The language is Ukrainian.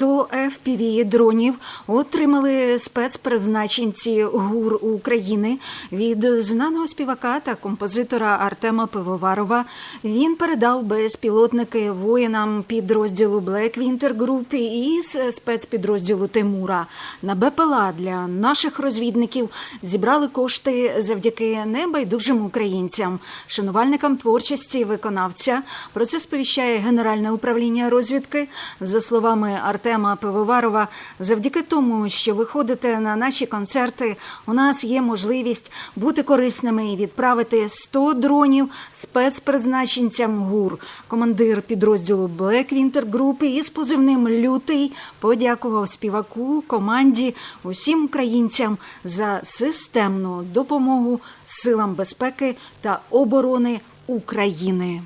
Tu FPV дронів отримали спецпризначенці ГУР України від знаного співака та композитора Артема Пивоварова. Він передав безпілотники воїнам підрозділу Black Winter Group і спецпідрозділу Тимура. На БПЛА для наших розвідників зібрали кошти завдяки небайдужим українцям, шанувальникам творчості виконавця. Про це сповіщає Генеральне управління розвідки. За словами Артема Пивоварова, завдяки тому, що ви ходите на наші концерти, у нас є можливість бути корисними і відправити 100 дронів спецпризначенцям ГУР. Командир підрозділу Winter Group із позивним Лютий подякував співаку, команді, усім українцям за системну допомогу силам безпеки та оборони України.